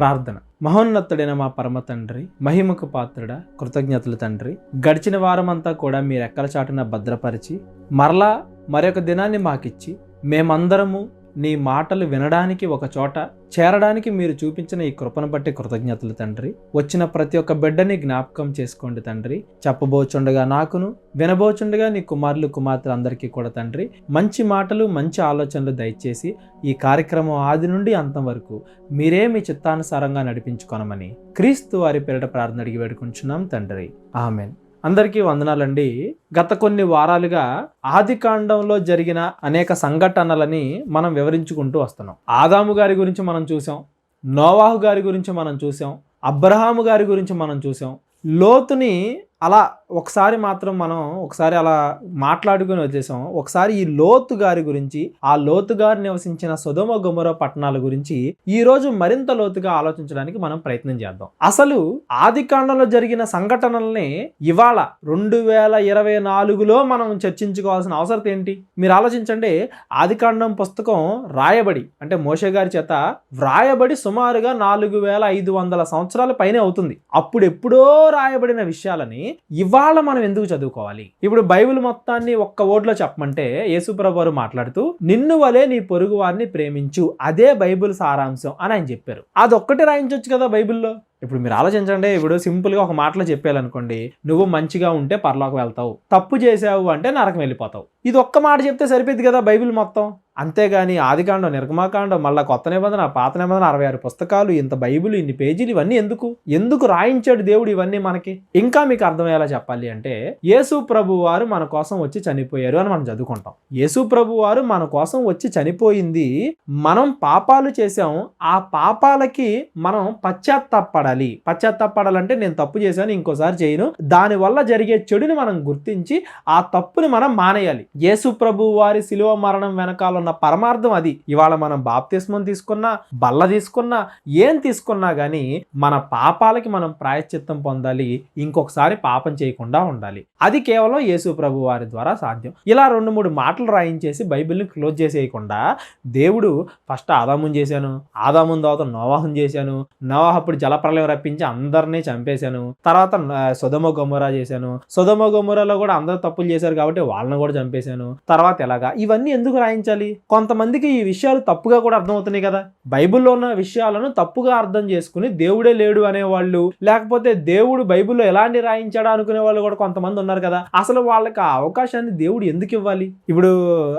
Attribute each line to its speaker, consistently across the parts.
Speaker 1: ప్రార్థన. మహోన్నతుడైన మా పరమ తండ్రి మహిమకు పాత్రుడ కృతజ్ఞతలు తండ్రి. గడిచిన వారమంతా కూడా మీ రెక్కల చాటున భద్రపరిచి మరలా మరొక దినాన్ని మాకిచ్చి మేమందరము నీ మాటలు వినడానికి ఒక చోట చేరడానికి మీరు చూపించిన ఈ కృపను బట్టి కృతజ్ఞతలు తండ్రి. వచ్చిన ప్రతి ఒక్క బిడ్డని జ్ఞాపకం చేసుకోండి తండ్రి. చెప్పబోచుండగా నాకును వినబోచుండగా నీ కుమారులు కుమార్తెలు అందరికీ కూడా తండ్రి. మంచి మాటలు మంచి ఆలోచనలు దయచేసి ఈ కార్యక్రమం ఆది నుండి అంతం వరకు మీరే మీ చిత్తానుసారంగా నడిపించుకోనమని క్రీస్తు వారి పేరిట ప్రార్థన అడిగి వేడుకుంటున్నాం తండ్రి. ఆమెన్. అందరికీ వందనాలండి. గత కొన్ని వారాలుగా ఆది కాండంలో జరిగిన అనేక సంఘటనలని మనం వివరించుకుంటూ వస్తున్నాం. ఆదాము గారి గురించి మనం చూసాం. నోవాహు గారి గురించి మనం చూసాం. అబ్రహాము గారి గురించి మనం చూసాం. లోతుని అలా ఒకసారి మాత్రం మనం ఒకసారి అలా మాట్లాడుకుని వచ్చేసాం. ఒకసారి ఈ లోతు గారి గురించి ఆ లోతు గారు నివసించిన సుధమ గుమర పట్టణాల గురించి ఈ రోజు మరింత లోతుగా ఆలోచించడానికి మనం ప్రయత్నం చేద్దాం. అసలు ఆది కాండంలో జరిగిన సంఘటనల్ని ఇవాళ రెండు వేల ఇరవై నాలుగులో మనం చర్చించుకోవాల్సిన అవసరం ఏంటి? మీరు ఆలోచించండి. ఆది కాండం పుస్తకం రాయబడి అంటే మోషే గారి చేత వ్రాయబడి సుమారుగా నాలుగు వేల ఐదు వందల సంవత్సరాల పైనే అవుతుంది. అప్పుడెప్పుడో రాయబడిన విషయాలని ఇవాళ మనం ఎందుకు చదువుకోవాలి? ఇప్పుడు బైబిల్ మొత్తాన్ని ఒక్క ఓట్లో చెప్పమంటే యేసుప్రభు మాట్లాడుతూ నిన్ను వలే నీ పొరుగు వారిని ప్రేమించు అదే బైబిల్ సారాంశం అని ఆయన చెప్పారు. అదొక్కటి రాయించవచ్చు కదా బైబిల్లో? ఇప్పుడు మీరు ఆలోచించండి ఇప్పుడు సింపుల్గా ఒక మాటలో చెప్పాలనుకోండి నువ్వు మంచిగా ఉంటే పర్లోకి వెళ్తావు తప్పు చేసావు అంటే నరకం వెళ్ళిపోతావు. ఇది ఒక్క మాట చెప్తే సరిపోద్ది కదా బైబిల్ మొత్తం? అంతేగాని ఆదికాండం నిర్గమాకాండం మళ్ళీ కొత్త నిబంధన పాత నిబంధన అరవై ఆరు పుస్తకాలు ఇంత బైబిల్ ఇన్ని పేజీలు ఇవన్నీ ఎందుకు? ఎందుకు రాయించాడు దేవుడు ఇవన్నీ మనకి? ఇంకా మీకు అర్థమయ్యేలా చెప్పాలి అంటే యేసు ప్రభు వారు మన కోసం వచ్చి చనిపోయారు అని మనం చదువుకుంటాం. యేసు ప్రభు వారు మన కోసం వచ్చి చనిపోయింది మనం పాపాలు చేసాం ఆ పాపాలకి మనం పశ్చాత్తాపడాలి. పశ్చాత్తాపడాలంటే నేను తప్పు చేశాను ఇంకోసారి చేయను. దాని వల్ల జరిగే చెడుని మనం గుర్తించి ఆ తప్పుని మనం మానేయాలి. యేసు ప్రభు వారి శిలువ మరణం వెనకాల ఉన్న పరమార్థం అది. ఇవాళ మనం బాప్తిస్మం తీసుకున్నా బల్ల తీసుకున్నా ఏం తీసుకున్నా గానీ మన పాపాలకి మనం ప్రాయశ్చిత్తం పొందాలి. ఇంకొకసారి పాపం చేయకుండా ఉండాలి. అది కేవలం యేసు ప్రభు వారి ద్వారా సాధ్యం. ఇలా రెండు మూడు మాటలు రాయించేసి బైబిల్ని క్లోజ్ చేసేయకుండా దేవుడు ఫస్ట్ ఆదాముని చేశాను ఆదాముని తర్వాత నోవాహం చేశాను నోవాహ అప్పుడు జలప్రలయం రప్పించి అందరినీ చంపేశాను తర్వాత సుధమ గొమ్మరా చేశాను. సుధమ గొమ్మరాలో కూడా అందరూ తప్పులు చేశారు కాబట్టి వాళ్ళని కూడా చంపేశాను. తర్వాత ఎలాగా? ఇవన్నీ ఎందుకు రాయించాలి? కొంతమందికి ఈ విషయాలు తప్పుగా కూడా అర్థమవుతున్నాయి కదా. బైబిల్లో ఉన్న విషయాలను తప్పుగా అర్థం చేసుకుని దేవుడే లేడు అనేవాళ్ళు లేకపోతే దేవుడు బైబిల్లో ఎలాంటి రాయించాడా అనుకునే వాళ్ళు కూడా కొంతమంది ఉన్నారు కదా. అసలు వాళ్ళకి ఆ అవకాశాన్ని దేవుడు ఎందుకు ఇవ్వాలి? ఇప్పుడు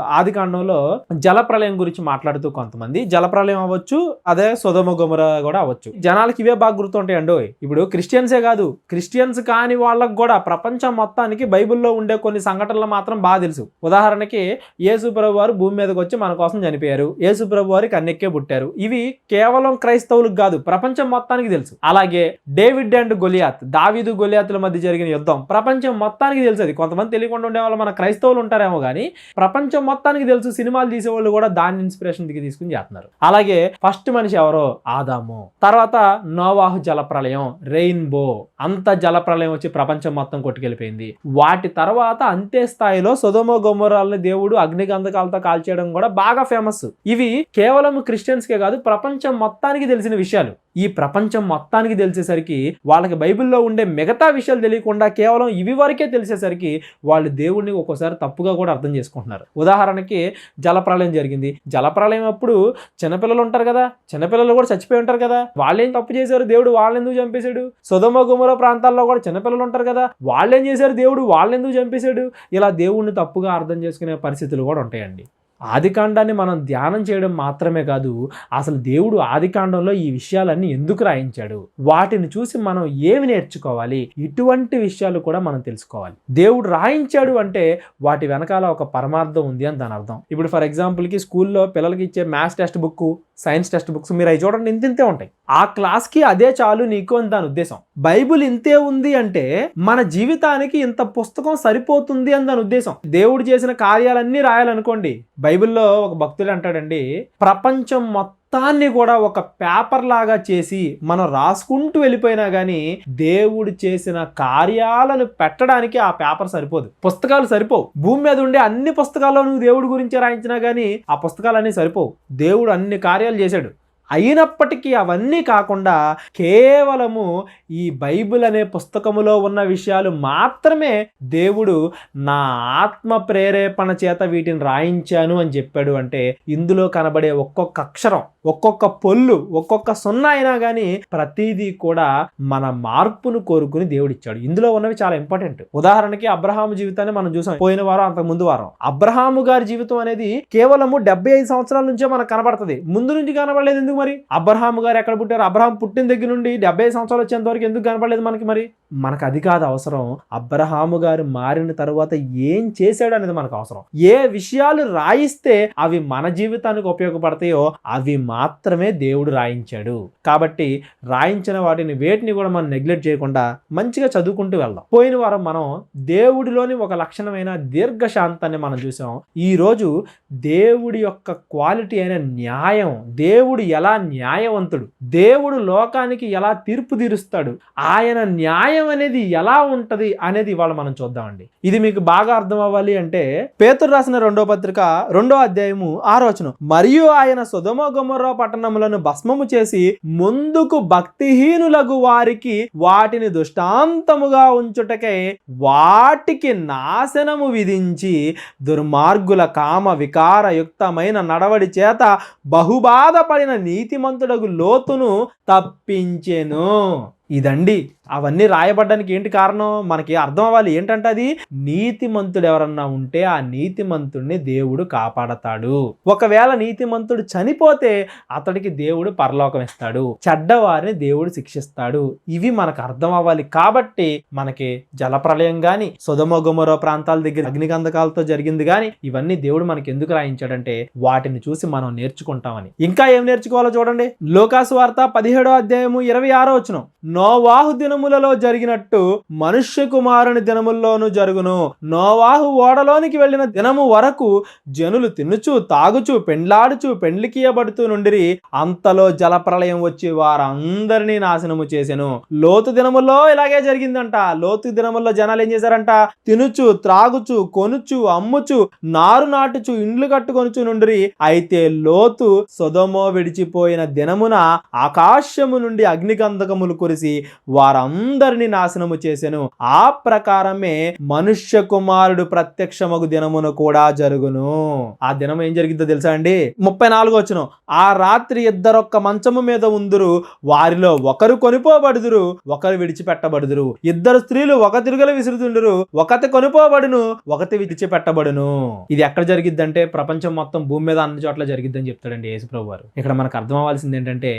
Speaker 1: ఆది కాండంలో జలప్రలయం గురించి మాట్లాడుతూ కొంతమంది జలప్రలయం అవ్వచ్చు అదే సుధమ గుమర కూడా అవ్వచ్చు. జనాలకి ఇవే బాగా గుర్తుంటాయండో ఇప్పుడు క్రిస్టియన్సే కాదు క్రిస్టియన్స్ కాని వాళ్ళకు కూడా ప్రపంచం మొత్తానికి బైబిల్లో ఉండే కొన్ని సంఘటనలు మాత్రం బాగా తెలుసు. ఉదాహరణకి యేసు ప్రభు వారు భూమి మీదకి వచ్చి మన కోసం చనిపోయారు. యేసుప్రభు వారి కన్నెక్కే పుట్టారు. ఇవి కేవలం క్రైస్తవులకు కాదు ప్రపంచం మొత్తానికి తెలుసు. అలాగే డేవిడ్ అండ్ గొలియాత్ దావీదు గొలియాతుల మధ్య జరిగిన యుద్ధం ప్రపంచం మొత్తానికి తెలుసు. అది కొంతమంది తెలియకుండా ఉండే వాళ్ళు మన క్రైస్తవులు ఉంటారేమో కానీ ప్రపంచం మొత్తానికి తెలుసు. సినిమాలు తీసేవాళ్ళు కూడా దాన్ని ఇన్స్పిరేషన్ దిగి తీసుకుని చేస్తున్నారు. అలాగే ఫస్ట్ మనిషి ఎవరో? ఆదాము. తర్వాత నోవాహు జలప్రలయం రెయిన్బో. అంత జలప్రలయం వచ్చి ప్రపంచం మొత్తం కొట్టుకెళ్ళిపోయింది. వాటి తర్వాత అంతే స్థాయిలో సొదమో గొమ్మరాలని దేవుడు అగ్నిగంధకాలతో కాల్చేయడం కూడా బాగా ఫేమస్ ఇవి కేవలం క్రిస్టియన్స్కే కాదు ప్రపంచం మొత్తానికి తెలిసిన విషయాలు. ఈ ప్రపంచం మొత్తానికి తెలిసేసరికి వాళ్ళకి బైబిల్లో ఉండే మిగతా విషయాలు తెలియకుండా కేవలం ఇవి వరకే తెలిసేసరికి వాళ్ళు దేవుడిని ఒక్కోసారి తప్పుగా కూడా అర్థం చేసుకుంటున్నారు. ఉదాహరణకి జలప్రలయం జరిగింది. జలప్రలయం అప్పుడు చిన్నపిల్లలు ఉంటారు కదా చిన్నపిల్లలు కూడా చచ్చిపోయి ఉంటారు కదా. వాళ్ళేం తప్పు చేశారు? దేవుడు వాళ్ళని ఎందుకు చంపేశాడు? సుధమ గుమర ప్రాంతాల్లో కూడా చిన్నపిల్లలు ఉంటారు కదా వాళ్ళేం చేశారు? దేవుడు వాళ్ళెందుకు చంపేశాడు? ఇలా దేవుడిని తప్పుగా అర్థం చేసుకునే పరిస్థితులు కూడా ఉంటాయండి. ఆదికాండాన్ని మనం ధ్యానం చేయడం మాత్రమే కాదు అసలు దేవుడు ఆదికాండంలో ఈ విషయాలన్నీ ఎందుకు రాయించాడు? వాటిని చూసి మనం ఏమి నేర్చుకోవాలి? ఇటువంటి విషయాలు కూడా మనం తెలుసుకోవాలి. దేవుడు రాయించాడు అంటే వాటి వెనకాల ఒక పరమార్థం ఉంది అని దాని అర్థం. ఇప్పుడు ఫర్ ఎగ్జాంపుల్కి స్కూల్లో పిల్లలకి ఇచ్చే maths text book science text books మీరు అవి చూడండి ఇంత ఇంతే ఉంటాయి. ఆ క్లాస్కి అదే చాలు నీకు అని దాని ఉద్దేశం. బైబిల్ ఇంతే ఉంది అంటే మన జీవితానికి ఇంత పుస్తకం సరిపోతుంది అని దాని ఉద్దేశం. దేవుడు చేసిన కార్యాలన్నీ రాయాలనుకోండి బైబిల్లో ఒక భక్తుడు అంటాడండి ప్రపంచం మొత్తం మొత్తాన్ని కూడా ఒక పేపర్ లాగా చేసి మనం రాసుకుంటూ వెళ్ళిపోయినా కానీ దేవుడు చేసిన కార్యాలను పెట్టడానికి ఆ పేపర్ సరిపోదు. పుస్తకాలు సరిపోవు. భూమి మీద ఉండే అన్ని పుస్తకాల్లో నువ్వు దేవుడి గురించి రాయించినా కానీ ఆ పుస్తకాలన్నీ సరిపోవు. దేవుడు అన్ని కార్యాలు చేశాడు. అయినప్పటికీ అవన్నీ కాకుండా కేవలము ఈ బైబిల్ అనే పుస్తకములో ఉన్న విషయాలు మాత్రమే దేవుడు నా ఆత్మ ప్రేరేపణ చేత వీటిని రాయించాను అని చెప్పాడు అంటే ఇందులో కనబడే ఒక్కొక్క అక్షరం ఒక్కొక్క పొల్లు ఒక్కొక్క సున్నా అయినా కానీ ప్రతిదీ కూడా మన మార్పును కోరుకుని దేవుడిచ్చాడు. ఇందులో ఉన్నవి చాలా ఇంపార్టెంట్. ఉదాహరణకి అబ్రహాము జీవితాన్ని మనం చూసాం పోయిన వారం అంతకు ముందు వారం. అబ్రహాము గారి జీవితం అనేది కేవలము డెబ్బై ఐదు సంవత్సరాల నుంచే మనకు కనబడుతుంది. ముందు నుంచి కనబడలేదు ఎందుకు మరి? అబ్రహాం గారు ఎక్కడ పుట్టారు? అబ్రహాం పుట్టిన దగ్గర నుండి డెబ్బై సంవత్సరాలు వచ్చేంత వరకు ఎందుకు కనపడలేదు మనకి మరి? మనకు అది కాదు అవసరం. అబ్రహాము గారు మారిన తర్వాత ఏం చేశాడు అనేది మనకు అవసరం. ఏ విషయాలు రాయిస్తే అవి మన జీవితానికి ఉపయోగపడతాయో అవి మాత్రమే దేవుడు రాయించాడు. కాబట్టి రాయించిన వాటిని వేటిని కూడా మనం నెగ్లెక్ట్ చేయకుండా మంచిగా చదువుకుంటూ వెళ్దాం. పోయిన వారం మనం దేవుడిలోని ఒక లక్షణమైన దీర్ఘశాంతాన్ని మనం చూసాం. ఈ రోజు దేవుడి యొక్క క్వాలిటీ అయిన న్యాయం దేవుడు ఎలా న్యాయవంతుడు దేవుడు లోకానికి ఎలా తీర్పు తీరుస్తాడు ఆయన న్యాయం అనేది ఎలా ఉంటది అనేది ఇవాళ మనం చూద్దామండి. ఇది మీకు బాగా అర్థం అవ్వాలి అంటే పేతురు రాసిన రెండో పత్రిక రెండో అధ్యాయము ఆరోచనం. మరియు ఆయన సుధమ గుమర్ర పట్టణములను భస్మము చేసి ముందుకు భక్తిహీనులగు వారికి వాటిని దృష్టాంతముగా ఉంచుటకై వాటికి నాశనము విధించి దుర్మార్గుల కామ వికారయుక్తమైన నడవడి చేత బహుబాధపడిన నీతిమంతుడగు లోతును తప్పించెను. ఇదండి అవన్నీ రాయబడ్డానికి ఏంటి కారణం? మనకి అర్థం అవ్వాలి. ఏంటంటే అది నీతిమంతుడు ఎవరన్నా ఉంటే ఆ నీతిమంతుడిని దేవుడు కాపాడతాడు. ఒకవేళ నీతిమంతుడు చనిపోతే అతడికి దేవుడు పరలోకం ఇస్తాడు. చెడ్డవారిని దేవుడు శిక్షిస్తాడు. ఇవి మనకు అర్థం అవ్వాలి. కాబట్టి మనకి జలప్రలయం కానీ సుధమొగమరో ప్రాంతాల దగ్గర అగ్నిగంధకాలతో జరిగింది కానీ ఇవన్నీ దేవుడు మనకి ఎందుకు రాయించాడంటే వాటిని చూసి మనం నేర్చుకుంటామని. ఇంకా ఏం నేర్చుకోవాలో చూడండి. లోకాసు వార్త పదిహేడో అధ్యాయము ఇరవై ఆరో వచ్చిన నోవాహు దినములలో జరిగినట్టు మనుష్య కుమారుని దినముల్లోనూ జరుగును. నోవాహు ఓడలోనికి వెళ్ళిన దినము వరకు జనులు తినుచు తాగుచు పెండ్లాడుచు పెండ్లికియబడుతూ నుండిరి. అంతలో జలప్రలయం వచ్చి వారందరినీ నాశనము చేసెను. లోతు దినముల్లో ఇలాగే జరిగిందంట. లోతు దినముల్లో జనాలు ఏం చేశారంట? తినుచు త్రాగుచు కొనుచు అమ్ముచు నారు నాటుచు ఇండ్లు కట్టుకొనుచు నుండిరి. అయితే లోతు సొదమో విడిచిపోయిన దినమున ఆకాశము నుండి అగ్నిగంధకములు కురిసి వారందరిని నాశనము చేసెను ఆ ప్రకారమే మనుష్య కుమారుడు ప్రత్యక్షమగు దినమును కూడా జరుగును. ఆ దినం ఏం జరిగిందో తెలుసా అండి? ముప్పై నాలుగు వచ్చిన ఆ రాత్రి ఇద్దరొక్క మంచము మీద ఉందురు వారిలో ఒకరు కొనిపోబడుదురు ఒకరు విడిచిపెట్టబడుదురు. ఇద్దరు స్త్రీలు ఒక తిరుగులు విసురుతుండరు ఒకటి కొనిపోబడును ఒకటి విడిచిపెట్టబడును. ఇది ఎక్కడ జరిగిద్దంటే ప్రపంచం మొత్తం భూమి మీద అన్ని చోట్ల జరిగిద్దని చెప్తాడండి యేసుప్రభు వారు ఇక్కడ మనకు అర్థం అవ్వాల్సింది ఏంటంటే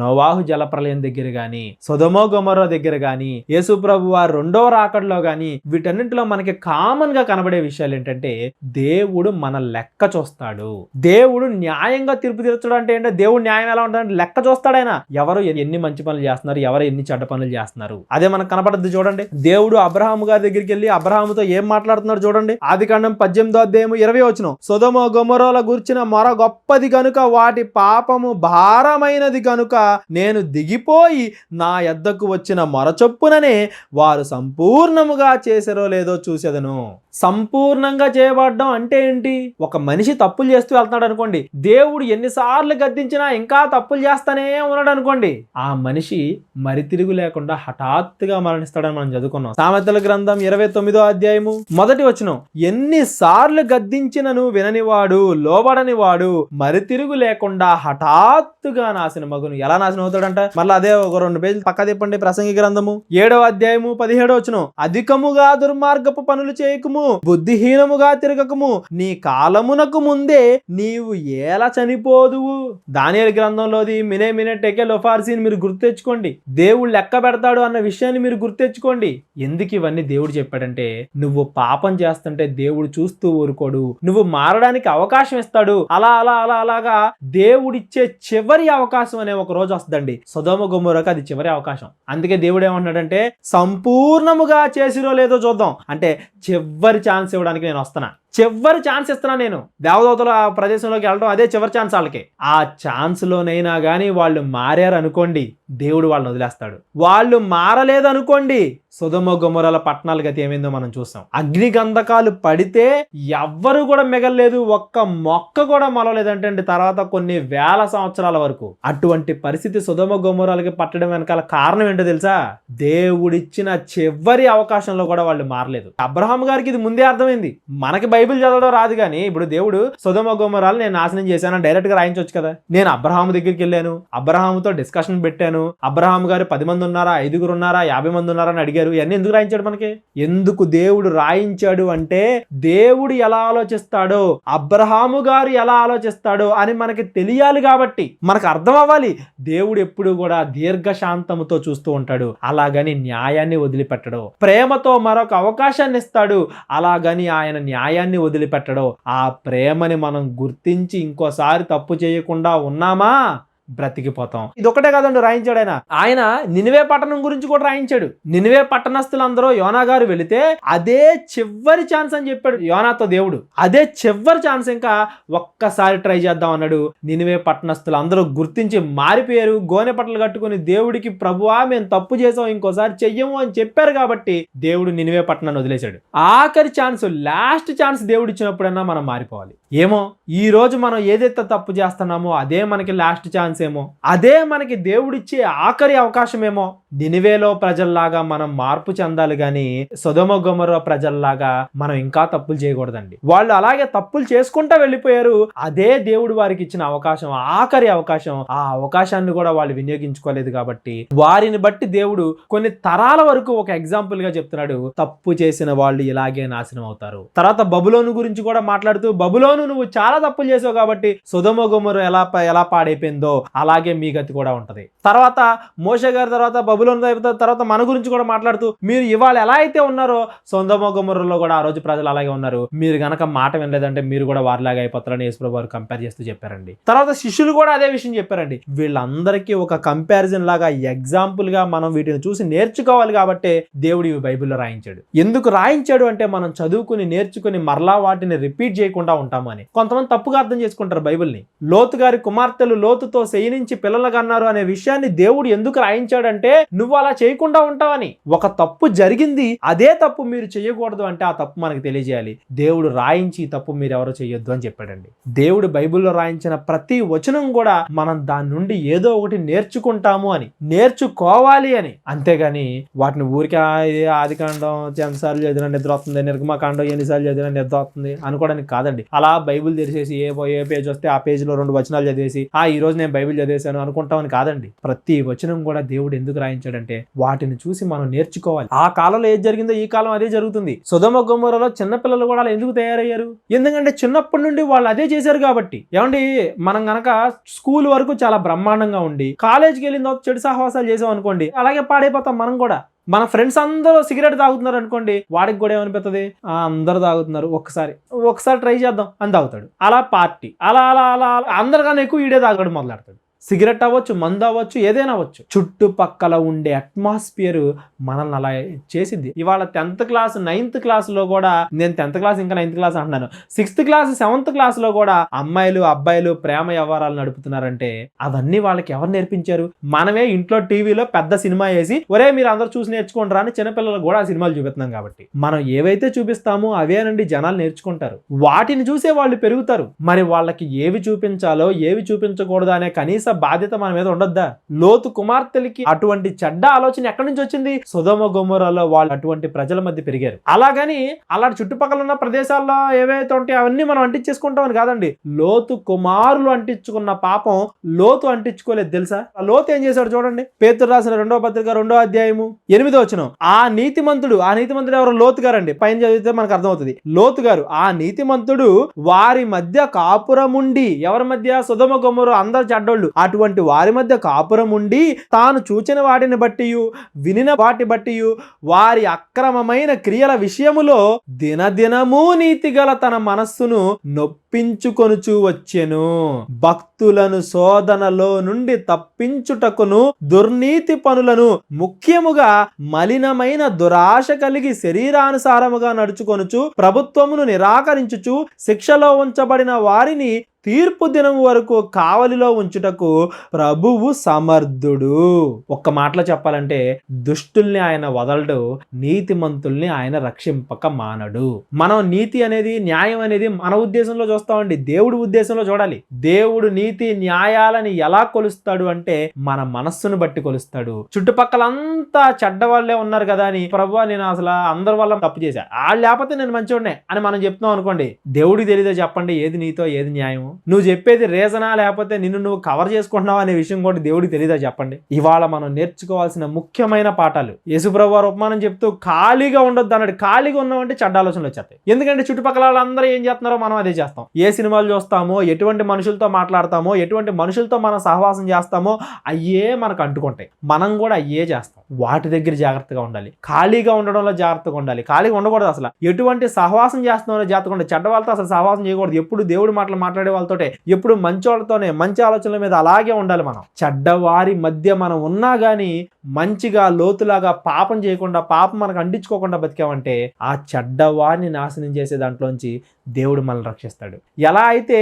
Speaker 1: నోవాహు జలప్రలయం దగ్గర గాని సొదమో సొమోగొమరో దగ్గర కానీ యేసుప్రభు వారు రెండవ రాకడలో కానీ వీటన్నింటిలో మనకి కామన్గా కనబడే విషయాలు ఏంటంటే దేవుడు మన లెక్క చూస్తాడు. దేవుడు న్యాయంగా తీర్పు తీర్చడం అంటే ఏంటంటే దేవుడు న్యాయం ఎలా ఉంటుందంటే లెక్క చూస్తాడు ఆయన. ఎవరు ఎన్ని మంచి పనులు చేస్తున్నారు ఎవరు ఎన్ని చెడ్డ పనులు చేస్తున్నారు. అదే మనకు కనపడద్దు చూడండి. దేవుడు అబ్రహాము గారి దగ్గరికి వెళ్ళి అబ్రహాముతో ఏం మాట్లాడుతున్నాడు చూడండి. ఆది కాండం పద్దెనిమిదో అధ్యాయము ఇరవై వచ్చిన సుధమ గొమరోల గుర్చిన మొర గొప్పది కనుక వాటి పాపము భారమైనది కనుక నేను దిగిపోయి నా వద్దకు వచ్చిన మరచొప్పుననే వారు సంపూర్ణముగా చేశారో లేదో చూసేదను. సంపూర్ణంగా చేయబడడం అంటే ఏంటి? ఒక మనిషి తప్పులు చేస్తూ వెళ్తున్నాడు అనుకోండి. దేవుడు ఎన్నిసార్లు గద్దించినా ఇంకా తప్పులు చేస్తానే ఉన్నాడు అనుకోండి. ఆ మనిషి మరి తిరుగు లేకుండా హఠాత్తుగా మరణిస్తాడని మనం చదువుకున్నాం. సామెతల గ్రంథం ఇరవై తొమ్మిదో అధ్యాయము మొదటి వచనం. ఎన్నిసార్లు గద్దించినను విననివాడు లోబడని వాడు మరి తిరుగు లేకుండా హఠాత్తుగా నాశన మగును. ఎలా నాశనం అవుతాడంట? మళ్ళీ అదే ఒక రెండు పేజీలు పక్క తిప్పండి ప్రసంగి గ్రంథము. ఏడో అధ్యాయము పదిహేడో వచనం. అధికముగా దుర్మార్గపు పనులు చేయకుము బుద్ధిహీనముగా తిరగకము నీ కాలమునకు ముందే నీవు ఎలా చనిపోదువు? దానియల్ గ్రంథంలోది మినే మినే టెకే లొఫార్సీని మీరు గుర్తు తెచ్చుకోండి. దేవుడు లెక్క పెడతాడు అన్న విషయాన్ని మీరు గుర్తు తెచ్చుకోండి. ఎందుకు ఇవన్నీ దేవుడు చెప్పాడంటే నువ్వు పాపం చేస్తుంటే దేవుడు చూస్తూ ఊరుకోడు. నువ్వు మారడానికి అవకాశం ఇస్తాడు. అలా అలా అలా అలాగా దేవుడిచ్చే చివరి అవకాశం అనే ఒక రోజు వస్తుందండి. సుధమ గుమ్మరకు అది చివరి అవకాశం. అందుకే దేవుడు ఏమంటున్నాడంటే సంపూర్ణముగా చేసిరో లేదో చూద్దాం. అంటే చివరి ఛాన్స్ ఇవ్వడానికి నేను వస్తున్నా? చివరి ఛాన్స్ ఇస్తున్నా నేను. దేవదూతల ఆ ప్రదేశంలోకి వెళ్ళడం అదే చివరి ఛాన్స్ వాళ్ళకి. ఆ ఛాన్స్ లోనైనా కానీ వాళ్ళు మారారు అనుకోండి దేవుడు వాళ్ళని వదిలేస్తాడు. వాళ్ళు మారలేదు అనుకోండి సుధమ గుమరల పట్టణాల గతి ఏమైందో మనం చూస్తాం. అగ్ని గంధకాలు పడితే ఎవ్వరు కూడా మిగలలేదు ఒక్క మొక్క కూడా మొలవలేదంటే అండి తర్వాత కొన్ని వేల సంవత్సరాల వరకు. అటువంటి పరిస్థితి సుధమ గుమరాలకి పట్టడం వెనకాల కారణం ఏంటో తెలుసా? దేవుడిచ్చిన చివరి అవకాశంలో కూడా వాళ్ళు మారలేదు. అబ్రహాం గారికి ఇది ముందే అర్థమైంది. మనకి బైబిల్ చదవడం రాదు కానీ ఇప్పుడు దేవుడు సుధమ గుమరాలు నేను నాశనం చేశాను డైరెక్ట్గా రాయించవచ్చు కదా. నేను అబ్రహాం దగ్గరికి వెళ్ళాను. అబ్రహాముతో డిస్కషన్ పెట్టాను. అబ్రహాం గారు పది మంది ఉన్నారా? ఐదుగురు ఉన్నారా? యాభై మంది ఉన్నారా అని అడిగారు. ఇవన్నీ ఎందుకు రాయించాడు మనకి? ఎందుకు దేవుడు రాయించాడు అంటే దేవుడు ఎలా ఆలోచిస్తాడో అబ్రహాము గారు ఎలా ఆలోచిస్తాడో అని మనకి తెలియాలి కాబట్టి మనకు అర్థం అవ్వాలి. దేవుడు ఎప్పుడు కూడా దీర్ఘశాంతముతో చూస్తూ ఉంటాడు. అలాగని న్యాయాన్ని వదిలిపెట్టడు. ప్రేమతో మరొక అవకాశాన్ని ఇస్తాడు. అలాగని ఆయన న్యాయాన్ని వదిలిపెట్టడు ఆ ప్రేమని మనం గుర్తించి ఇంకోసారి తప్పు చేయకుండా ఉన్నామా? బ్రతికిపోతాం. ఇది ఒకటే కాదండి రాయించాడు ఆయన. ఆయన నినివే పట్టణం గురించి కూడా రాయించాడు. నినివే పట్టణస్థులందరూ యోనా గారు వెళితే అదే చివరి ఛాన్స్ అని చెప్పాడు యోనాతో దేవుడు. అదే చివరి ఛాన్స్ ఇంకా ఒక్కసారి ట్రై చేద్దాం అన్నాడు. నినివే పట్టణస్థులు అందరూ గుర్తించి మారిపోయారు. గోనె పట్టలు కట్టుకుని దేవుడికి ప్రభువా మేము తప్పు చేసాం ఇంకోసారి చెయ్యము అని చెప్పారు కాబట్టి దేవుడు నినివే పట్టణాన్ని వదిలేశాడు. ఆఖరి ఛాన్స్ లాస్ట్ ఛాన్స్ దేవుడు ఇచ్చినప్పుడైనా మనం మారిపోవాలి. ఏమో ఈ రోజు మనం ఏదైతే తప్పు చేస్తున్నామో అదే మనకి లాస్ట్ ఛాన్స్ ఏమో అదే మనకి దేవుడిచ్చే ఆఖరి అవకాశం ఏమో నినివేలో ప్రజల్లాగా మనం మార్పు చెందాలి కానీ సుధమ గుమర ప్రజల్లాగా మనం ఇంకా తప్పులు చేయకూడదండి. వాళ్ళు అలాగే తప్పులు చేసుకుంటా వెళ్ళిపోయారు అదే దేవుడు వారికి ఇచ్చిన అవకాశం ఆఖరి అవకాశం. ఆ అవకాశాన్ని కూడా వాళ్ళు వినియోగించుకోలేదు కాబట్టి వారిని బట్టి దేవుడు కొన్ని తరాల వరకు ఒక ఎగ్జాంపుల్గా చెప్తున్నాడు తప్పు చేసిన వాళ్ళు ఇలాగే నాశనం అవుతారు. తర్వాత బబులోను గురించి కూడా మాట్లాడుతూ బబులోను నువ్వు చాలా తప్పులు చేసావు కాబట్టి సుధమ గుమరు ఎలా ఎలా పాడైపోయిందో అలాగే మీ గతి కూడా ఉంటది. తర్వాత మోష గారి తర్వాత బబులోను తర్వాత మన గురించి కూడా మాట్లాడుతూ మీరు ఇవాళ ఎలా అయితే ఉన్నారో సొందమ గుమరులో కూడా ఆ రోజు ప్రజలు అలాగే ఉన్నారు. మీరు గనక మాట వినలేదంటే మీరు కూడా వారిలాగా అయిపోతారని యేసుప్రభు వారు కంపేర్ చేస్తూ చెప్పారండి. తర్వాత శిష్యులు కూడా అదే విషయం చెప్పారండి. వీళ్ళందరికీ ఒక కంపారిజన్ లాగా ఎగ్జాంపుల్గా మనం వీటిని చూసి నేర్చుకోవాలి కాబట్టి దేవుడు ఇవి బైబిల్లో రాయించాడు. ఎందుకు రాయించాడు అంటే మనం చదువుకుని నేర్చుకుని మరలా వాటిని రిపీట్ చేయకుండా ఉంటాము. అని. కొంతమంది తప్పుగా అర్థం చేసుకుంటారు బైబిల్ని. లోతు గారి కుమార్తెలు లోతుతో శయనించి పిల్లలు అన్నారు అనే విషయాన్ని దేవుడు ఎందుకు రాయించాడంటే నువ్వు అలా చేయకుండా ఉంటావని ఒక తప్పు జరిగింది అదే తప్పు మీరు చేయకూడదు అంటే ఆ తప్పు మనకు తెలియజేయాలి. దేవుడు రాయించి తప్పు మీరు ఎవరు చేయొద్దు అని చెప్పాడండి. దేవుడు బైబిల్లో రాయించిన ప్రతి వచనం కూడా మనం దాని నుండి ఏదో ఒకటి నేర్చుకుంటాము అని. నేర్చుకోవాలి అని. అంతేగాని వాటిని ఊరికే ఆది కాండం ఎన్నిసార్లు చదివినా నిద్ర వస్తుంది నిర్గమకాండం ఎన్నిసార్లు చదివినా నిద్ర వస్తుంది అనుకోవడానికి కాదండి. అలా బైబిల్ తెరిచేసి ఏ ఏ పేజ్ వస్తే ఆ పేజ్లో రెండు వచనాలు చదివేసి ఆ ఈ రోజు నేను బైబిల్ చదివేశాను అనుకుంటామని కాదండి. ప్రతి వచనం కూడా దేవుడు ఎందుకు రాయించాడంటే వాటిని చూసి మనం నేర్చుకోవాలి. ఆ కాలంలో ఏది జరిగిందో ఈ కాలం అదే జరుగుతుంది. సుధమ గుమ్మరలో చిన్నపిల్లలు కూడా అలా ఎందుకు తయారయ్యారు? ఎందుకంటే చిన్నప్పటి నుండి వాళ్ళు అదే చేశారు కాబట్టి. ఏమండి మనం గనక స్కూల్ వరకు చాలా బ్రహ్మాండంగా ఉండి కాలేజ్కి వెళ్ళిన తర్వాత చెడు సహవాసాలు చేసాం అనుకోండి అలాగే పాడైపోతాం మనం కూడా. మన ఫ్రెండ్స్ అందరూ సిగరెట్ తాగుతున్నారు అనుకోండి వాడికి కూడా ఏమనిపిస్తుంది "ఆ, అందరూ తాగుతున్నారు ఒక్కసారి. ఒకసారి ట్రై చేద్దాం అని తాగుతాడు. అలా పార్టీ అలా అలా అలా అలా. అందరికన్నా ఎక్కువ ఈడే తాగడం మొదలెడతాడు. సిగరెట్ అవ్వచ్చు మందు అవ్వచ్చు ఏదైనా అవ్వచ్చు. చుట్టుపక్కల ఉండే అట్మాస్ఫియర్ మనల్ని అలా చేసింది ఇవాళ టెన్త్ క్లాస్ నైన్త్ క్లాస్లో కూడా నేను టెన్త్ క్లాస్ ఇంకా నైన్త్ క్లాస్ అంటున్నాను. సిక్స్త్ క్లాస్ సెవెంత్ క్లాస్లో కూడా అమ్మాయిలు అబ్బాయిలు ప్రేమ వ్యవహారాలు నడుపుతున్నారంటే అవన్నీ వాళ్ళకి ఎవరు నేర్పించారు? మనమే ఇంట్లో టీవీలో పెద్ద సినిమా వేసి ఒరే మీరు అందరూ చూసి నేర్చుకుంటారా అని చిన్నపిల్లలు కూడా సినిమాలు చూపిస్తున్నాం కాబట్టి. మనం ఏవైతే చూపిస్తామో అవేనండి జనాలు నేర్చుకుంటారు. వాటిని చూసే వాళ్ళు పెరుగుతారు. మరి వాళ్ళకి ఏవి చూపించాలో ఏవి చూపించకూడదు అనే కనీస బాధ్యత మన మీద ఉండొద్దా? లోతు కుమార్తెలకి అటువంటి చెడ్డ ఆలోచన ఎక్కడి నుంచి వచ్చింది? సుధమ గొమొరలో వాళ్ళు అటువంటి ప్రజల మధ్య పెరిగారు. అలాగని అలాంటి చుట్టుపక్కల ఉన్న ప్రదేశాల్లో ఏవైతే ఉంటాయో అవన్నీ మనం అంటించేసుకుంటామని కాదండి. లోతు కుమారులు అంటించుకున్న పాపం లోతు అంటించుకోలేదు తెలుసా? ఆ లోతు ఏం చేశాడు చూడండి. పేతురు రాసిన రెండో పత్రిక రెండో అధ్యాయము ఎనిమిదో వచ్చిన ఆ నీతిమంతుడు ఆ నీతిమంతుడు ఎవరు? లోతు గారండి. పైన చదివితే మనకు అర్థమవుతుంది. లోతు గారు ఆ నీతిమంతుడు వారి మధ్య కాపురముండి ఎవరి మధ్య? సుధమ గొమ్మరు అందరు చెడ్డోళ్ళు. అటువంటి వారి మధ్య కాపురం ఉండి తాను చూచిన వాటిని బట్టి వినిన వాటి బట్టి వారి అక్రమమైన క్రియల విషయములో దినదినము నీతిగల తన మనస్సును నొప్పించుకొనుచు వచ్చెను. భక్తులను శోధనలో నుండి తప్పించుటకును దుర్నీతి పనులను ముఖ్యముగా మలినమైన దురాశ కలిగి శరీరానుసారముగా నడుచుకొనుచు ప్రభుత్వమును నిరాకరించుచు శిక్షలో ఉంచబడిన వారిని తీర్పు దినం వరకు కావలిలో ఉంచుటకు ప్రభువు సమర్థుడు. ఒక్క మాటలో చెప్పాలంటే దుష్టుల్ని ఆయన వదలడు నీతిమంతుల్ని ఆయన రక్షింపక మానడు. మనం నీతి అనేది న్యాయం అనేది మన ఉద్దేశంలో చూస్తామండి. దేవుడి ఉద్దేశంలో చూడాలి. దేవుడు నీతి న్యాయాలని ఎలా కొలుస్తాడు అంటే మన మనస్సును బట్టి కొలుస్తాడు. చుట్టుపక్కలంతా చెడ్డ వాళ్ళే ఉన్నారు కదా అని ప్రభు నేను అసలు అందరి వల్ల తప్పు చేశా. వాళ్ళు లేకపోతే నేను మంచివాడినే అని మనం చెప్తున్నాం అనుకోండి. దేవుడికి తెలియదో చెప్పండి ఏది నీతో ఏది న్యాయం నువ్వు చెప్పేది రీజనా లేకపోతే నిన్ను నువ్వు కవర్ చేసుకుంటున్నావు అనే విషయం కూడా దేవుడికి తెలియదా చెప్పండి. ఇవాళ మనం నేర్చుకోవాల్సిన ముఖ్యమైన పాఠాలు. యేసుప్రభు వారు ఉపమానం చెప్తూ ఖాళీగా ఉండొద్దు అన్నాడు. ఖాళీగా ఉన్నామంటే చెడ్డ ఆలోచనలు వచ్చేస్తాయి. ఎందుకంటే చుట్టుపక్కల వాళ్ళందరూ ఏం చేస్తున్నారో మనం అదే చేస్తాం. ఏ సినిమాలు చూస్తామో ఎటువంటి మనుషులతో మాట్లాడతాం చేస్తామో ఎటువంటి మనుషులతో మనం సహవాసం చేస్తామో అయ్యే మనకు అంటుకుంటాయి. మనం కూడా అయ్యే చేస్తాం. వాటి దగ్గర జాగ్రత్తగా ఉండాలి. ఖాళీగా ఉండడంలో జాగ్రత్తగా ఉండాలి. ఖాళీగా ఉండకూడదు అసలు. ఎటువంటి సహవాసం చేస్తున్నామో జాగ్రత్తగా ఉండాలి చెడ్డ వాళ్ళతో అసలు సహవాసం చేయకూడదు. ఎప్పుడు దేవుడు మాటలు మాట్లాడే వాళ్ళతోటే ఎప్పుడు మంచి వాళ్ళతోనే మంచి ఆలోచనల మీద అలాగే ఉండాలి మనం. చెడ్డవారి మధ్య మనం ఉన్నా కానీ మంచిగా లోతులాగా పాపం చేయకుండా పాపం మనకు అంటించుకోకుండా బతికామంటే ఆ చెడ్డవారిని నాశనం చేసే దాంట్లోంచి దేవుడు మనల్ని రక్షిస్తాడు. ఎలా అయితే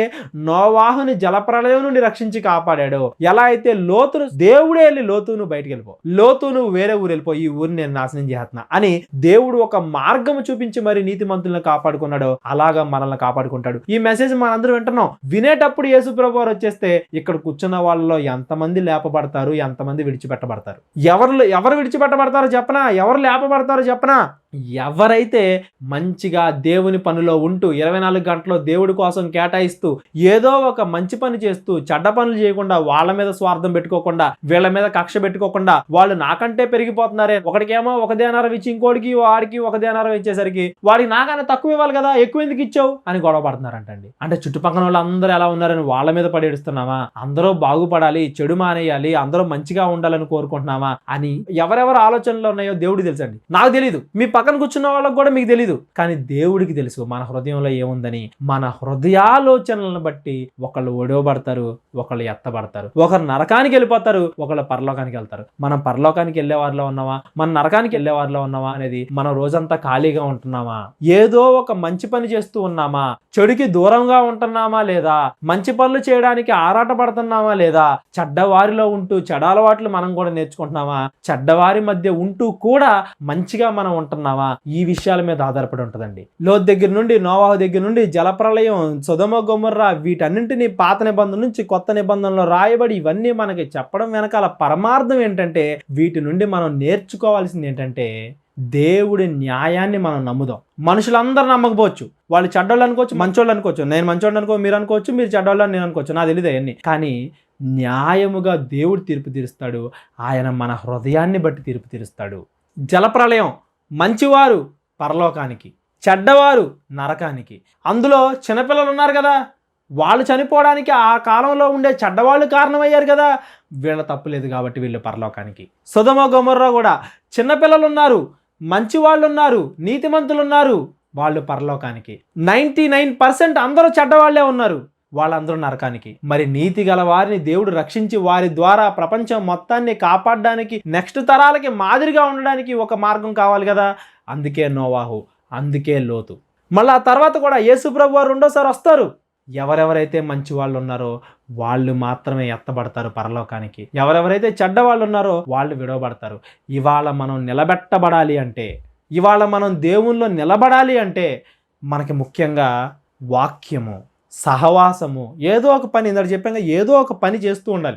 Speaker 1: నోవాహుని జలప్రలయం నుండి రక్షించి కాపాడాడో ఎలా అయితే లోతును దేవుడే వెళ్ళి లోతును బయటికి వెళ్ళిపో లోతును వేరే ఊరు వెళ్ళిపో ఈ ఊరిని నేను నాశనం చేస్తున్నా అని దేవుడు ఒక మార్గం చూపించి మరి నీతిమంతులను కాపాడుకున్నాడో అలాగా మనల్ని కాపాడుకుంటాడు. ఈ మెసేజ్ మనందరూ వింటున్నాం. వినేటప్పుడు యేసుప్రభు వారు వచ్చేస్తే ఇక్కడ కూర్చున్న వాళ్ళలో ఎంతమంది లేపబడతారు ఎంతమంది విడిచిపెట్టబడతారు? ఎవరు ఎవరు విడిచిపెట్టబడతారో చెప్పనా? ఎవరు లేపబడతారో చెప్పనా? ఎవరైతే మంచిగా దేవుని పనిలో ఉంటూ ఇరవై నాలుగు గంటలు దేవుడి కోసం కేటాయిస్తూ ఏదో ఒక మంచి పని చేస్తూ చెడ్డ పనులు చేయకుండా వాళ్ళ మీద స్వార్థం పెట్టుకోకుండా వీళ్ళ మీద కక్ష పెట్టుకోకుండా వాళ్ళు నాకంటే పెరిగిపోతున్నారే. ఒకడికేమో ఒక దేనారం ఇచ్చి ఇంకోటికి వాడికి ఒక దేనారం ఇచ్చేసరికి వాడికి నాకన్నా తక్కువ ఇవ్వాలి కదా ఎక్కువ ఎందుకు ఇచ్చావు అని గొడవ పడుతున్నారంటండి. అంటే చుట్టుపక్కల వాళ్ళు అందరూ ఎలా ఉన్నారని వాళ్ళ మీద పడేడుస్తున్నామా అందరూ బాగుపడాలి చెడు మానేయాలి అందరూ మంచిగా ఉండాలని కోరుకుంటున్నామా? అని ఎవరెవరు ఆలోచనలు ఉన్నాయో దేవుడు తెలుసండి. నాకు తెలియదు మీ పక్కన కూర్చున్న వాళ్ళకి కూడా మీకు తెలియదు కానీ దేవుడికి తెలుసు మన హృదయంలో ఏముందని. మన హృదయాలోచనలను బట్టి ఒకళ్ళు ఒడవబడతారు ఒకళ్ళు ఎత్తబడతారు. ఒకరు నరకానికి వెళ్ళిపోతారు ఒకళ్ళు పరలోకానికి వెళ్తారు. మనం పరలోకానికి వెళ్ళే వారిలో ఉన్నావా మన నరకానికి వెళ్ళే వారిలో ఉన్నావా అనేది మనం రోజంతా ఖాళీగా ఉంటున్నామా? ఏదో ఒక మంచి పని చేస్తూ ఉన్నామా? చెడుకి దూరంగా ఉంటున్నామా లేదా? మంచి పనులు చేయడానికి ఆరాట పడుతున్నామా లేదా? చెడ్డవారిలో ఉంటూ చెడ అలవాట్లు మనం కూడా నేర్చుకుంటున్నామా? చెడ్డవారి మధ్య ఉంటూ కూడా మంచిగా మనం ఉన్నావా ఈ విషయాల మీద ఆధారపడి ఉంటుందండి. లోత్ దగ్గర నుండి నోవాహు దగ్గర నుండి జలప్రలయం సుధమ గొమ్మర్రా వీటన్నింటినీ పాత నిబంధన నుంచి కొత్త నిబంధనలో రాయబడి ఇవన్నీ మనకి చెప్పడం వెనకాల పరమార్థం ఏంటంటే వీటి నుండి మనం నేర్చుకోవాల్సింది ఏంటంటే దేవుడి న్యాయాన్ని మనం నమ్ముదాం. మనుషులందరూ నమ్మకపోవచ్చు. వాళ్ళు చెడ్డోళ్ళు అనుకోవచ్చు మంచోళ్ళు అనుకోవచ్చు. నేను మంచోళ్ళు అనుకో మీరు అనుకోవచ్చు మీరు చెడ్డోళ్ళు నేను అనుకోవచ్చు. నాకు తెలియదు అవన్నీ. కానీ న్యాయముగా దేవుడు తీర్పు తీరుస్తాడు. ఆయన మన హృదయాన్ని బట్టి తీర్పు తీరుస్తాడు. జలప్రలయం మంచివారు పరలోకానికి చెడ్డవారు నరకానికి. అందులో చిన్నపిల్లలు ఉన్నారు కదా వాళ్ళు చనిపోవడానికి ఆ కాలంలో ఉండే చెడ్డవాళ్ళు కారణమయ్యారు కదా వీళ్ళ తప్పు లేదు కాబట్టి వీళ్ళు పరలోకానికి. సుధమ గుమర్రో కూడా చిన్నపిల్లలు ఉన్నారు మంచి వాళ్ళు ఉన్నారు నీతిమంతులు ఉన్నారు వాళ్ళు పరలోకానికి. నైంటీ నైన్ పర్సెంట్ అందరూ చెడ్డవాళ్ళే ఉన్నారు. వాళ్ళందరూ నరకానికి. మరి నీతి గల వారిని దేవుడు రక్షించి వారి ద్వారా ప్రపంచం మొత్తాన్ని కాపాడడానికి నెక్స్ట్ తరాలకి మాదిరిగా ఉండడానికి ఒక మార్గం కావాలి కదా? అందుకే నోవాహు అందుకే లోతు. మళ్ళీ ఆ తర్వాత కూడా యేసుప్రభు వారు రెండోసారి వస్తారు. ఎవరెవరైతే మంచి వాళ్ళు ఉన్నారో వాళ్ళు మాత్రమే ఎత్తబడతారు పరలోకానికి. ఎవరెవరైతే చెడ్డ వాళ్ళు ఉన్నారో వాళ్ళు విడవబడతారు. ఇవాళ మనం నిలబెట్టబడాలి అంటే ఇవాళ మనం దేవుల్లో నిలబడాలి అంటే మనకి ముఖ్యంగా వాక్యము. సహవాసము. ఏదో ఒక పని ఇందాక చెప్పాక ఏదో ఒక పని చేస్తూ ఉండాలి.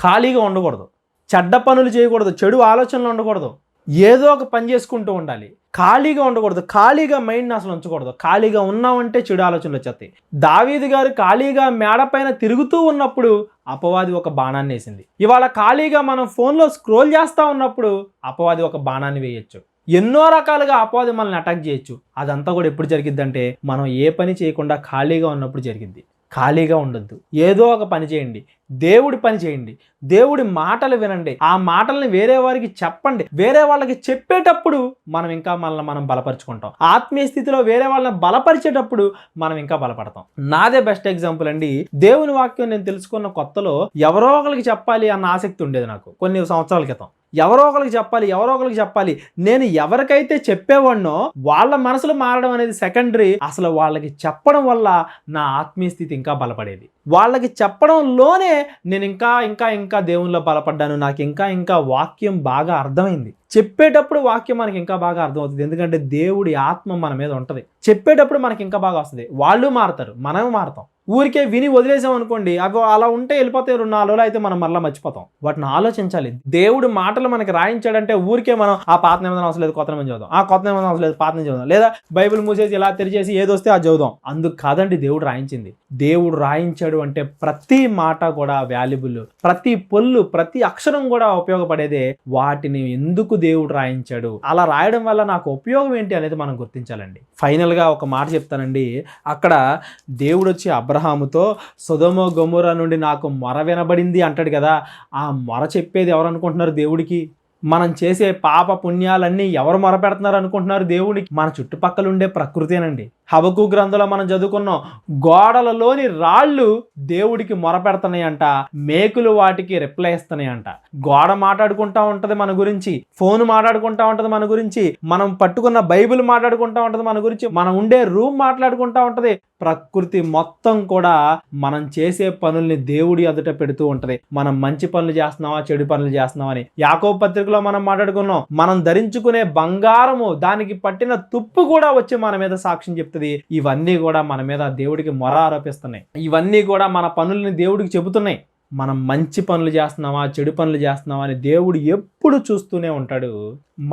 Speaker 1: ఖాళీగా ఉండకూడదు. చెడ్డ పనులు చేయకూడదు. చెడు ఆలోచనలు ఉండకూడదు. ఏదో ఒక పని చేసుకుంటూ ఉండాలి. ఖాళీగా ఉండకూడదు. ఖాళీగా మైండ్ని అసలు ఉంచకూడదు. ఖాళీగా ఉన్నామంటే చెడు ఆలోచనలు వచ్చేస్తాయి. దావీది గారు ఖాళీగా మేడపైన తిరుగుతూ ఉన్నప్పుడు అపవాది ఒక బాణాన్ని వేసింది. ఇవాళ ఖాళీగా మనం ఫోన్లో స్క్రోల్ చేస్తూ ఉన్నప్పుడు అపవాది ఒక బాణాన్ని వేయొచ్చు. ఎన్నో రకాలుగా అపవాది మనల్ని అటాక్ చేయొచ్చు. అదంతా కూడా ఎప్పుడు జరిగిద్దంటే మనం ఏ పని చేయకుండా ఖాళీగా ఉన్నప్పుడు జరిగింది. ఖాళీగా ఉండొద్దు. ఏదో ఒక పని చేయండి. దేవుడి పని చేయండి. దేవుడి మాటలు వినండి. ఆ మాటల్ని వేరే వారికి చెప్పండి. వేరే వాళ్ళకి చెప్పేటప్పుడు మనం ఇంకా మనల్ని మనం బలపరుచుకుంటాం. ఆత్మీయ స్థితిలో వేరే వాళ్ళని బలపరిచేటప్పుడు మనం ఇంకా బలపడతాం. నాదే బెస్ట్ ఎగ్జాంపుల్ అండి. దేవుని వాక్యం నేను తెలుసుకున్న కొత్తలో ఎవరో ఒకరికి చెప్పాలి అన్న ఆసక్తి ఉండేది నాకు కొన్ని సంవత్సరాల క్రితం. ఎవరో ఒకరికి చెప్పాలి ఎవరో ఒకరికి చెప్పాలి. నేను ఎవరికైతే చెప్పేవాడినో వాళ్ళ మనసులో మారడం అనేది సెకండరీ. అసలు వాళ్ళకి చెప్పడం వల్ల నా ఆత్మీయ స్థితి ఇంకా బలపడేది. వాళ్ళకి చెప్పడంలోనే నేను ఇంకా ఇంకా ఇంకా దేవునిలో బలపడ్డాను. నాకు ఇంకా ఇంకా వాక్యం బాగా అర్థమైంది. చెప్పేటప్పుడు వాక్యం మనకి ఇంకా బాగా అర్థమవుతుంది. ఎందుకంటే దేవుడి ఆత్మ మన మీద ఉంటుంది. చెప్పేటప్పుడు మనకి ఇంకా బాగా వస్తుంది. వాళ్ళు మారుతారు. మనం మారుతాం. ఊరికే విని వదిలేసాం అనుకోండి అవి అలా ఉంటే వెళ్ళిపోతే రెండు నాలుగు అయితే మనం మళ్ళీ మర్చిపోతాం. వాటిని ఆలోచించాలి. దేవుడు మాటలు మనకి రాయించాడంటే ఊరికే మనం ఆ పాత నిబంధన అవసరం లేదు కొత్త నిబంధన చదువుదాం. ఆ కొత్త నిబంధన అవసరం లేదు పాత చదువుదాం. లేదా బైబిల్ మూసేసి ఇలా తెరిచేసి ఏదొస్తే అది చదువుదాం. అందుకు కాదండి దేవుడు రాయించింది. దేవుడు రాయించాడు అంటే ప్రతి మాట కూడా వాల్యుబుల్ ప్రతి పొల్లు ప్రతి అక్షరం కూడా ఉపయోగపడేదే వాటిని ఎందుకు దేవుడు రాయించాడు? అలా రాయడం వల్ల నాకు ఉపయోగం ఏంటి అనేది మనం గుర్తించాలండి. ఫైనల్గా ఒక మాట చెప్తానండి. అక్కడ దేవుడు వచ్చి అబ్రహాముతో సుధమ గొమోర నుండి నాకు మొర వినబడింది అంటాడు కదా. ఆ మొర చెప్పేది ఎవరనుకుంటున్నారు దేవుడికి? మనం చేసే పాప పుణ్యాలన్నీ ఎవరు మొరపెడుతున్నారు అనుకుంటున్నారు దేవుడికి? మన చుట్టుపక్కల ఉండే ప్రకృతేనండి. హబకు గ్రంథంలో మనం చదువుకున్నాం గోడలలోని రాళ్ళు దేవుడికి మొరపెడుతున్నాయంట మేకులు వాటికి రిప్లై ఇస్తున్నాయంట. గోడ మాట్లాడుకుంటా ఉంటది మన గురించి ఫోన్ మాట్లాడుకుంటా ఉంటది మన గురించి మనం పట్టుకున్న బైబిల్ మాట్లాడుకుంటా ఉంటది మన గురించి మనం ఉండే రూమ్ మాట్లాడుకుంటా ఉంటది. ప్రకృతి మొత్తం కూడా మనం చేసే పనుల్ని దేవుడి ఎదుట పెడుతూ ఉంటది. మనం మంచి పనులు చేస్తున్నావా చెడు పనులు చేస్తున్నావా అని. యాకో పత్రికలో మనం మాట్లాడుకున్నాం. మనం ధరించుకునే బంగారము దానికి పట్టిన తుప్పు కూడా వచ్చి మన మీద సాక్ష్యం చెప్తుంది. ఇవన్నీ కూడా మన మీద దేవుడికి మొర ఆరోపిస్తున్నాయి ఇవన్నీ కూడా మన పనుల్ని దేవుడికి చెబుతున్నాయి. మనం మంచి పనులు చేస్తున్నావా చెడు పనులు చేస్తున్నావా అని దేవుడు ఎప్పుడు చూస్తూనే ఉంటాడు.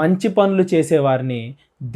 Speaker 1: మంచి పనులు చేసేవారిని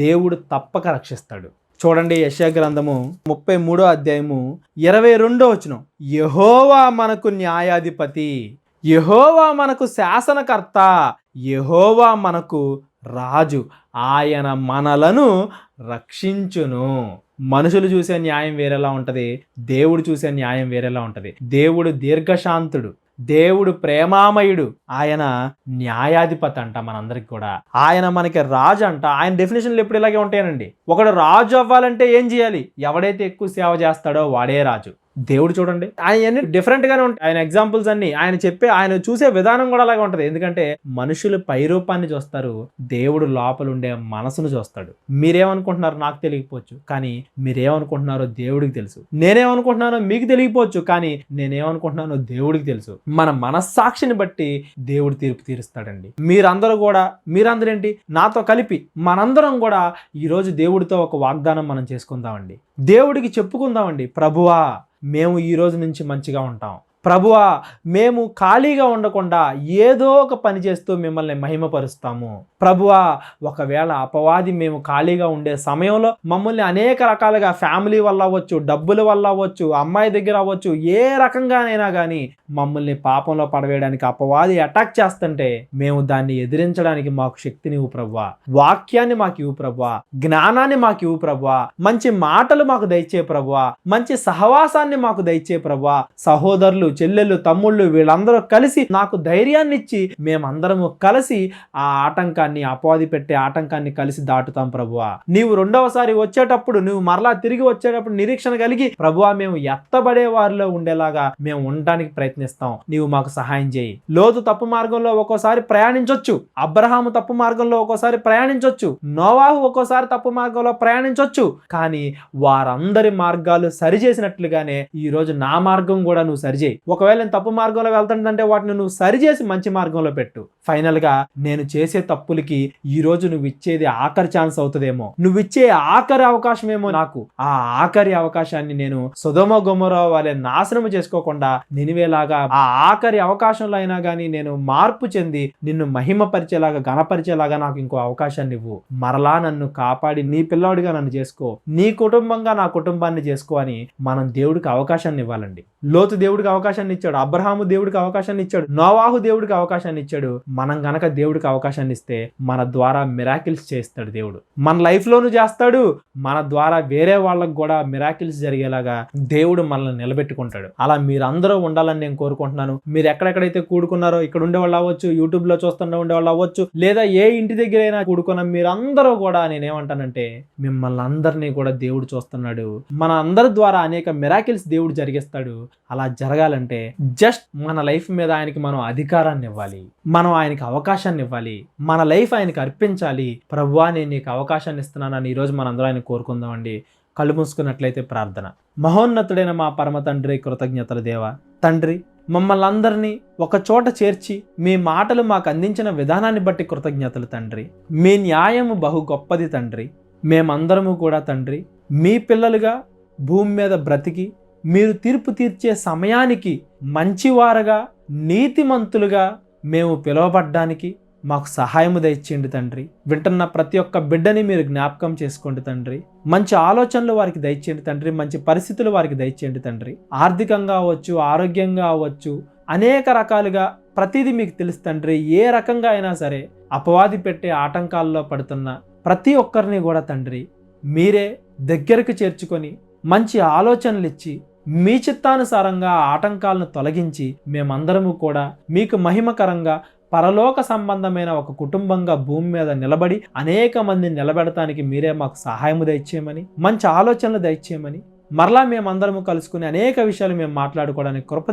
Speaker 1: దేవుడు తప్పక రక్షిస్తాడు. చూడండి యశా గ్రంథము ముప్పై మూడో అధ్యాయము ఇరవై రెండో వచనం. యహోవా మనకు న్యాయాధిపతి. యహోవా మనకు శాసనకర్త యహోవా మనకు రాజు. ఆయన మనలను రక్షించును. మనుషులు చూసే న్యాయం వేరేలా ఉంటుంది దేవుడు చూసే న్యాయం వేరేలా ఉంటుంది. దేవుడు దీర్ఘశాంతుడు దేవుడు ప్రేమామయుడు ఆయన న్యాయాధిపతి అంట మనందరికి కూడా. ఆయన మనకి రాజు అంట. ఆయన డెఫినేషన్లు ఎప్పుడు ఇలాగే ఉంటాయనండి. ఒకడు రాజు అవ్వాలంటే ఏం చేయాలి? ఎవడైతే ఎక్కువ సేవ చేస్తాడో వాడే రాజు. దేవుడు చూడండి. ఆయన అన్ని డిఫరెంట్ గానే ఉంటాయి. ఆయన ఎగ్జాంపుల్స్ అన్ని ఆయన చెప్పే ఆయన చూసే విధానం కూడా అలాగే ఉంటది. ఎందుకంటే మనుషులు పైరూపాన్ని చూస్తారు దేవుడు లోపల ఉండే మనసును చూస్తాడు. మీరేమనుకుంటున్నారు నాకు తెలియకపోవచ్చు కానీ మీరేమనుకుంటున్నారో దేవుడికి తెలుసు. నేనేమనుకుంటున్నానో మీకు తెలియకపోవచ్చు కానీ నేనేమనుకుంటున్నానో దేవుడికి తెలుసు. మన మనస్సాక్షిని బట్టి దేవుడు తీర్పు తీరుస్తాడండి. మీరందరూ కూడా మీరందరేంటి? నాతో కలిపి మనందరం కూడా ఈరోజు దేవుడితో ఒక వాగ్దానం మనం చేసుకుందామండి. దేవుడికి చెప్పుకుందామండి. ప్రభువా మేము ఈ రోజు నుంచి మంచిగా ఉంటాం. ప్రభువా మేము ఖాళీగా ఉండకుండా ఏదో ఒక పని చేస్తూ మిమ్మల్ని మహిమపరుస్తాము. ప్రభువా ఒకవేళ అపవాది మేము ఖాళీగా ఉండే సమయంలో మమ్మల్ని అనేక రకాలుగా ఫ్యామిలీ వల్ల అవ్వచ్చు డబ్బుల వల్ల అవ్వచ్చు అమ్మాయి దగ్గర అవ్వచ్చు ఏ రకంగానైనా కానీ మమ్మల్ని పాపంలో పడవేయడానికి అపవాది అటాక్ చేస్తుంటే మేము దాన్ని ఎదిరించడానికి మాకు శక్తిని ఇవ్వు ప్రభువా. వాక్యాన్ని మాకు ఇవ్వు ప్రభువా. జ్ఞానాన్ని మాకు ఇవ్వు ప్రభువా. మంచి మాటలు మాకు దయచే ప్రభువా. మంచి సహవాసాన్ని మాకు దయచే ప్రభువా. సహోదరులు చెల్లెళ్ళు తమ్ముళ్ళు వీళ్ళందరూ కలిసి నాకు ధైర్యాన్ని ఇచ్చి మేమందరము కలిసి ఆ ఆటంకాన్ని అపవాది పెట్టే ఆటంకాన్ని కలిసి దాటుతాం ప్రభువా. నీవు రెండవసారి వచ్చేటప్పుడు నువ్వు మరలా తిరిగి వచ్చేటప్పుడు నిరీక్షణ కలిగి ప్రభువా మేము ఎత్తబడే వారిలో ఉండేలాగా మేము ఉండడానికి ప్రయత్నిస్తాం. నీవు మాకు సహాయం చేయి. లోతు తప్పు మార్గంలో ఒక్కోసారి ప్రయాణించొచ్చు. అబ్రహాము తప్పు మార్గంలో ఒక్కోసారి ప్రయాణించొచ్చు. నోవాహు ఒక్కోసారి తప్పు మార్గంలో ప్రయాణించొచ్చు. కానీ వారందరి మార్గాలు సరిచేసినట్లుగానే ఈ రోజు నా మార్గం కూడా నువ్వు సరిచేయి. ఒకవేళ నేను తప్పు మార్గంలో వెళ్తానంటే వాటిని నువ్వు సరిచేసి మంచి మార్గంలో పెట్టు. ఫైనల్గా నేను చేసే తప్పులు తప్పులకి ఈ రోజు నువ్వు ఇచ్చేది ఆఖరి ఛాన్స్ అవుతుందేమో. నువ్వు ఇచ్చే ఆఖరి అవకాశమేమో నాకు. ఆ ఆఖరి అవకాశాన్ని నేను సుధమ గుమరో వాళ్ళే నాశనం చేసుకోకుండా నినివేలాగా ఆ ఆఖరి అవకాశంలో అయినా కానీ నేను మార్పు చెంది నిన్ను మహిమపరిచేలాగా గణపరిచేలాగా నాకు ఇంకో అవకాశాన్ని ఇవ్వు. మరలా నన్ను కాపాడి నీ పిల్లాడిగా నన్ను చేసుకో. నీ కుటుంబంగా నా కుటుంబాన్ని చేసుకో అని మనం దేవుడికి అవకాశాన్ని ఇవ్వాలండి. లోతు దేవుడికి అవకాశాన్ని ఇచ్చాడు. అబ్రహాము దేవుడికి అవకాశాన్ని ఇచ్చాడు. నోవాహు దేవుడికి అవకాశాన్ని ఇచ్చాడు. మనం గనక దేవుడికి అవకాశాన్ని ఇస్తే మన ద్వారా మిరాకిల్స్ చేస్తాడు దేవుడు. మన లైఫ్లోనూ చేస్తాడు మన ద్వారా వేరే వాళ్ళకు కూడా మిరాకిల్స్ జరిగేలాగా దేవుడు మనల్ని నిలబెట్టుకుంటాడు. అలా మీరందరూ ఉండాలని నేను కోరుకుంటున్నాను. మీరు ఎక్కడెక్కడైతే కూడుకున్నారో ఇక్కడ ఉండే వాళ్ళు అవ్వచ్చు యూట్యూబ్లో చూస్తున్న ఉండే వాళ్ళు అవ్వచ్చు లేదా ఏ ఇంటి దగ్గర అయినా కూడుకున్న మీరందరూ కూడా నేనేమంటానంటే మిమ్మల్ని అందరినీ కూడా దేవుడు చూస్తున్నాడు. మన అందరి ద్వారా అనేక మిరాకిల్స్ దేవుడు జరిగిస్తాడు. అలా జరగాలంటే జస్ట్ మన లైఫ్ మీద ఆయనకి మనం అధికారాన్ని ఇవ్వాలి. మనం ఆయనకి అవకాశాన్ని ఇవ్వాలి. మన లైఫ్ లైఫ్ ఆయనకి అర్పించాలి. ప్రభువా నేను నీకు అవకాశాన్ని ఇస్తున్నానని ఈరోజు మనందరూ ఆయన కోరుకుందామండి. కళ్ళు మూసుకున్నట్లయితే ప్రార్థన. మహోన్నతుడైన మా పరమ తండ్రి కృతజ్ఞతల దేవ. తండ్రి మమ్మల్ని అందరినీ ఒక చోట చేర్చి మీ మాటలు మాకు అందించిన విధానాన్ని బట్టి కృతజ్ఞతలు తండ్రి. మీ న్యాయము బహు గొప్పది తండ్రి. మేమందరము కూడా తండ్రి మీ పిల్లలుగా భూమి మీద బ్రతికి మీరు తీర్పు తీర్చే సమయానికి మంచివారుగా నీతిమంతులుగా మేము పిలువబడ్డానికి మాకు సహాయము దయచేయండి తండ్రి. వింటున్న ప్రతి ఒక్క బిడ్డని మీరు జ్ఞాపకం చేసుకోండి తండ్రి. మంచి ఆలోచనలు వారికి దయచేయండి తండ్రి. మంచి పరిస్థితులు వారికి దయచేయండి తండ్రి. ఆర్థికంగా అవ్వచ్చు ఆరోగ్యంగా అవ్వచ్చు అనేక రకాలుగా ప్రతిదీ మీకు తెలుసు తండ్రి. ఏ రకంగా అయినా సరే అపవాది పెట్టే ఆటంకాల్లో పడుతున్న ప్రతి ఒక్కరిని కూడా తండ్రి మీరే దగ్గరకు చేర్చుకొని మంచి ఆలోచనలు ఇచ్చి మీ చిత్తానుసారంగా ఆ ఆటంకాలను తొలగించి మేమందరము కూడా మీకు మహిమకరంగా పరలోక సంబంధమైన ఒక కుటుంబంగా భూమి మీద నిలబడి అనేక మందిని నిలబెడటానికి మీరే మాకు సహాయము దయచేయమని మంచి ఆలోచనలు దయచేయమని మరలా మేమందరము కలుసుకుని అనేక విషయాలు మేము మాట్లాడుకోవడానికి కృప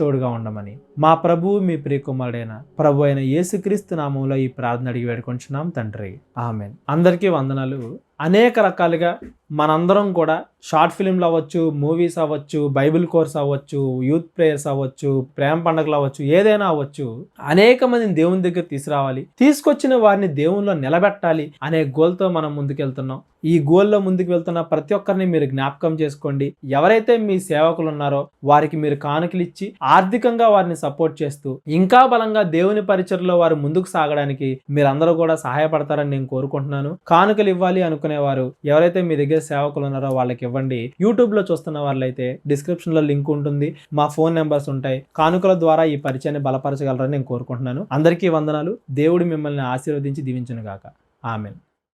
Speaker 1: తోడుగా ఉండమని. మా ప్రభువు మీ ప్రియకుమారుడైన ప్రభు అయిన యేసుక్రీస్తు నామంలో ఈ ప్రార్థన అడిగి వేడుకుంటున్నాం తండ్రి. ఆమెన్. అందరికీ వందనాలు. అనేక రకాలుగా మనందరం కూడా షార్ట్ ఫిల్మ్లు అవ్వచ్చు మూవీస్ అవ్వచ్చు బైబిల్ కోర్స్ అవ్వచ్చు యూత్ ప్రేయర్స్ అవ్వచ్చు ప్రేమ పండుగలు అవ్వచ్చు ఏదైనా అవ్వచ్చు అనేక మందిని దేవుని దగ్గర తీసుకురావాలి. తీసుకొచ్చిన వారిని దేవుల్లో నిలబెట్టాలి అనే గోల్తో మనం ముందుకెళ్తున్నాం. ఈ గోల్లో ముందుకు వెళ్తున్న ప్రతి ఒక్కరిని మీరు జ్ఞాపకం చేసుకోండి. ఎవరైతే మీ సేవకులు ఉన్నారో వారికి మీరు కానుకలు ఇచ్చి ఆర్థికంగా వారిని సపోర్ట్ చేస్తూ ఇంకా బలంగా దేవుని పరిచయలో వారు ముందుకు సాగడానికి మీరందరూ కూడా సహాయపడతారని నేను కోరుకుంటున్నాను. కానుకలు ఇవ్వాలి అనుకునేవారు ఎవరైతే మీ దగ్గర సేవకులు ఉన్నారో వాళ్ళకి ఇవ్వండి. యూట్యూబ్లో చూస్తున్న వాళ్ళైతే డిస్క్రిప్షన్లో లింక్ ఉంటుంది. మా ఫోన్ నెంబర్స్ ఉంటాయి. కానుకల ద్వారా ఈ పరిచయాన్ని బలపరచగలరని నేను కోరుకుంటున్నాను. అందరికీ వందనాలు. దేవుడు మిమ్మల్ని ఆశీర్వదించి దీవించను గాక ఆమెన్.